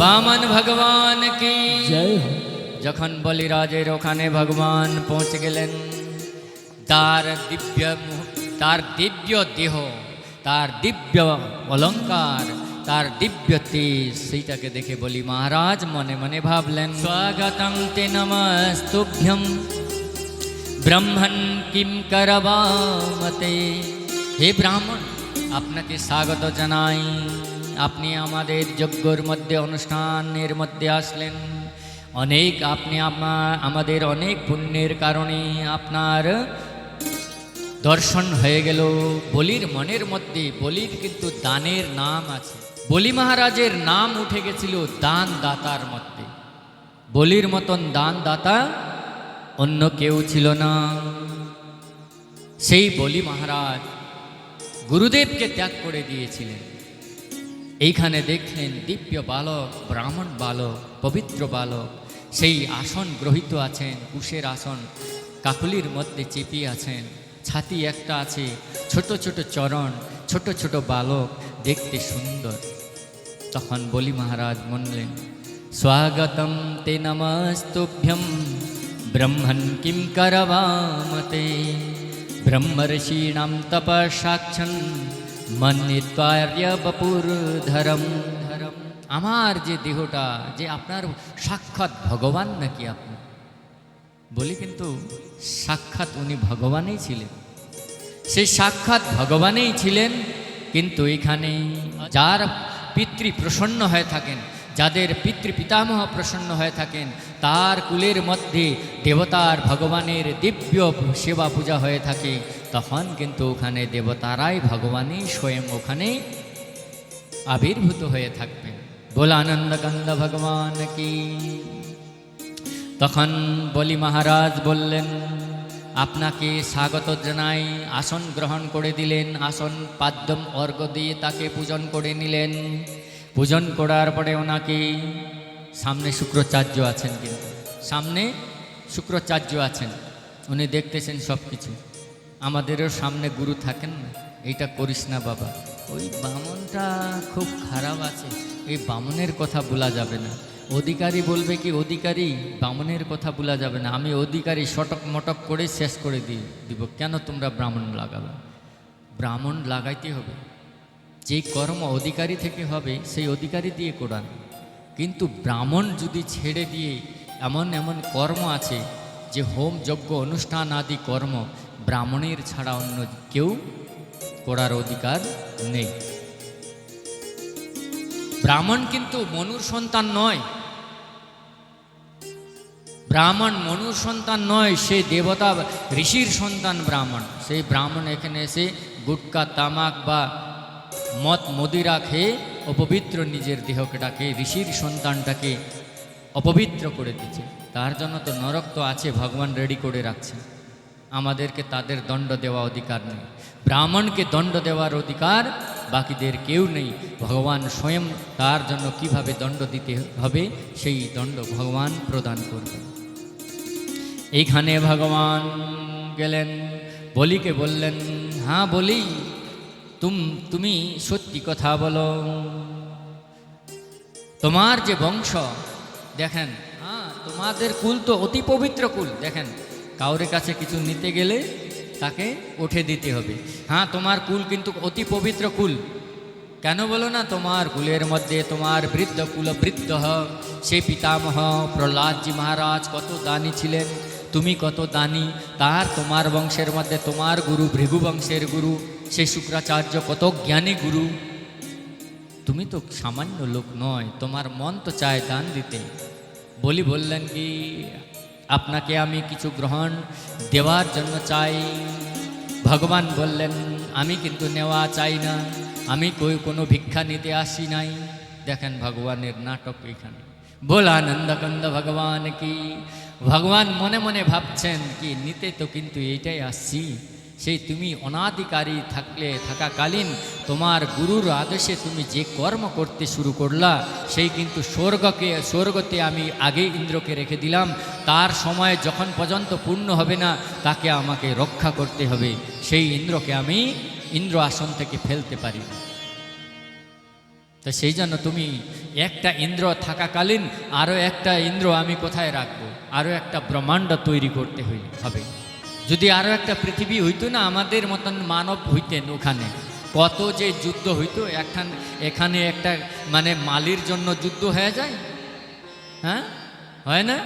বামন ভগবান কি? যখন বলিরাজের ওখানে ভগবান পৌঁছে গেলেন তার দিব্য তার দিব্য দেহ তার দিব্য অলঙ্কার তার দিব্য তেজ সেইটাকে দেখে বলি মহারাজ মনে মনে ভাবলেন স্বাগতম তে নমস্তুভ্যম। ব্রহ্মণ কিম করবামতে। হে ব্রাহ্মণ আপনাকে স্বাগত জানাই। আপনি আমাদের যজ্ঞর মধ্যে, অনুষ্ঠানের মধ্যে আসলেন। অনেক আপনি আমা- আমাদের অনেক পুণ্যের কারণে আপনার দর্শন হয়ে গেল। বলির মনের মধ্যে, বলির কিন্তু দানের নাম আছে। বলি মহারাজের নাম উঠে গেছিল দান দাতার মধ্যে। বলির মতন দান দাতা অন্য কেউ ছিল না। সেই বলি মহারাজ গুরুদেবকে ত্যাগ করে দিয়েছিলেন। এইখানে দেখলেন দিব্য বালক, ব্রাহ্মণ বালক, পবিত্র বালক। সেই আসন গ্রহিত আছেন, কুশের আসন। কাকুলির মধ্যে চেপে আছেন। ছাতি একটা আছে, ছোট ছোট চরণ, ছোট ছোট বালক, দেখতে সুন্দর। তখন বলি মহারাজ বললেন, স্বাগতম তে নমস্তুভ্যম, ব্রহ্মণ কিম করবামতে? ব্রহ্মর্ষীণাম তপসাক্ষন মন্নিত্বার্য বপুর ধরম ধরম আমার যে দেহটা, যে আপনার সাক্ষাৎ ভগবান নাকি আপনি? বলি কিন্তু, সাক্ষাৎ উনি ভগবানই ছিলেন। সেই সাক্ষাৎ ভগবানই ছিলেন, কিন্তু এখানে যার পিতৃ প্রসন্ন হয়ে থাকেন যাদের পিতৃ পিতামহ প্রসন্ন হয়ে থাকেন, তার কুলের মধ্যে দেবতার ভগবানের দিব্য সেবা পূজা হয়ে থাকে। তখন কিন্তু ওখানে দেবতারাই ভগবানই স্বয়ং ওখানে আবির্ভূত হয়ে থাকবেন। বলে আনন্দকান্দ ভগবান কি? তখন বলি মহারাজ বললেন, আপনাকে স্বাগত জানাই, আসন গ্রহণ করে দিলেন, আসন পাদ্যম অর্ঘ দিয়ে তাকে পূজন করে নিলেন। পূজন করার পরে ওনাকে সামনে শুক্রাচার্য আছেন কিন্তু। সামনে শুক্রাচার্য আছেন। উনি দেখতেছেন সব কিছু আমাদেরও সামনে গুরু থাকেন না। এইটা করিস না বাবা। ওই বামনটা খুব খারাপ আছে। এই বামনের কথা বলা যাবে না। অধিকারী বলবে কি, অধিকারী, বামনের কথা বলা যাবে না। আমি অধিকারী, সটক মটক করে শেষ করে দিই দিব। কেন তোমরা ব্রাহ্মণ লাগাবে? ব্রাহ্মণ লাগাইতে হবে। যে কর্ম অধিকারী থেকে হবে, সেই অধিকারী দিয়ে করান কিন্তু ব্রাহ্মণ যদি ছেড়ে দিয়ে এমন এমন কর্ম আছে, যে হোম যজ্ঞ অনুষ্ঠান আদি কর্ম ব্রাহ্মণের ছাড়া অন্য কেউ করার অধিকার নেই। ব্রাহ্মণ কিন্তু মনুর সন্তান নয়। ব্রাহ্মণ মনুর সন্তান নয়, সে দেবতা ঋষির সন্তান ব্রাহ্মণ। সেই ব্রাহ্মণ এখানে এসে গুটকা, তামাক বা মদ মদিরা খেয়ে অপবিত্র নিজের দেহটাকে ঋষির সন্তানটাকে অপবিত্র করে দিচ্ছে। তার জন্য তো নরক তো আছে, ভগবান রেডি করে রাখছে। আমাদেরকে তাদের দণ্ড দেওয়া অধিকার নেই। ব্রাহ্মণকে দণ্ড দেওয়ার অধিকার বাকিদের কেউ নেই। ভগবান স্বয়ং তার জন্য কীভাবে দণ্ড দিতে হবে, সেই দণ্ড ভগবান প্রদান করবে। এইখানে ভগবান গেলেন, বলিকে বললেন হ্যাঁ বলি। তুম, তুমি সত্যি কথা বলো। তোমার যে বংশ, দেখেন হ্যাঁ তোমাদের কুল তো অতি পবিত্র কুল, দেখেন, কাউরের কাছে কিছু নিতে গেলে তাকে উঠে দিতে হবে। হ্যাঁ তোমার কুল কিন্তু অতি পবিত্র কুল। কেন বলো না, তোমার কুলের মধ্যে তোমার বৃদ্ধ কুল বৃদ্ধ সে পিতামহ প্রহ্লাদজি মহারাজ কত দানী ছিলেন, তুমি কত দানী, তার তোমার বংশের মধ্যে তোমার গুরু ভৃগু বংশের গুরু। সেই শুক্রাচার্য কত জ্ঞানী গুরু। তুমি তো সামান্য লোক নয়, তোমার মন তো চায় দান দিতে। বলি বললেন কি, আপনাকে আমি কিছু গ্রহণ দেওয়ার জন্য চাই। ভগবান বললেন, আমি কিন্তু নেওয়া চাই না, আমি কই কোনো ভিক্ষা নিতে আসি নাই। দেখেন ভগবানের নাটক এখানে। বল আনন্দকন্দ ভগবান কি, ভগবান মনে মনে ভাবছেন কি, নিতে তো কিন্তু এইটাই আসছি সেই তুমি অনাধিকারী থাকলে থাকাকালীন তোমার গুরুর আদেশে তুমি যে কর্ম করতে শুরু করলা, সেই কিন্তু স্বর্গকে, স্বর্গতে আমি আগে ইন্দ্রকে রেখে দিলাম। তার সময় যখন পর্যন্ত পূর্ণ হবে না, তাকে আমাকে রক্ষা করতে হবে। সেই ইন্দ্রকে আমি ইন্দ্র আসন থেকে ফেলতে পারি তো সেই জন্য তুমি একটা ইন্দ্র থাকাকালীন আরও একটা ইন্দ্র আমি কোথায় রাখব? আরও একটা ব্রহ্মাণ্ড তৈরি করতে হবে। যদি আরও একটা পৃথিবী হইতো না, আমাদের মতন মানব হইতেন ওখানে। কত যে যুদ্ধ হইতো, একখান, এখানে একটা মানে মালির জন্য যুদ্ধ হয়ে যায়? হ্যাঁ? হয় না?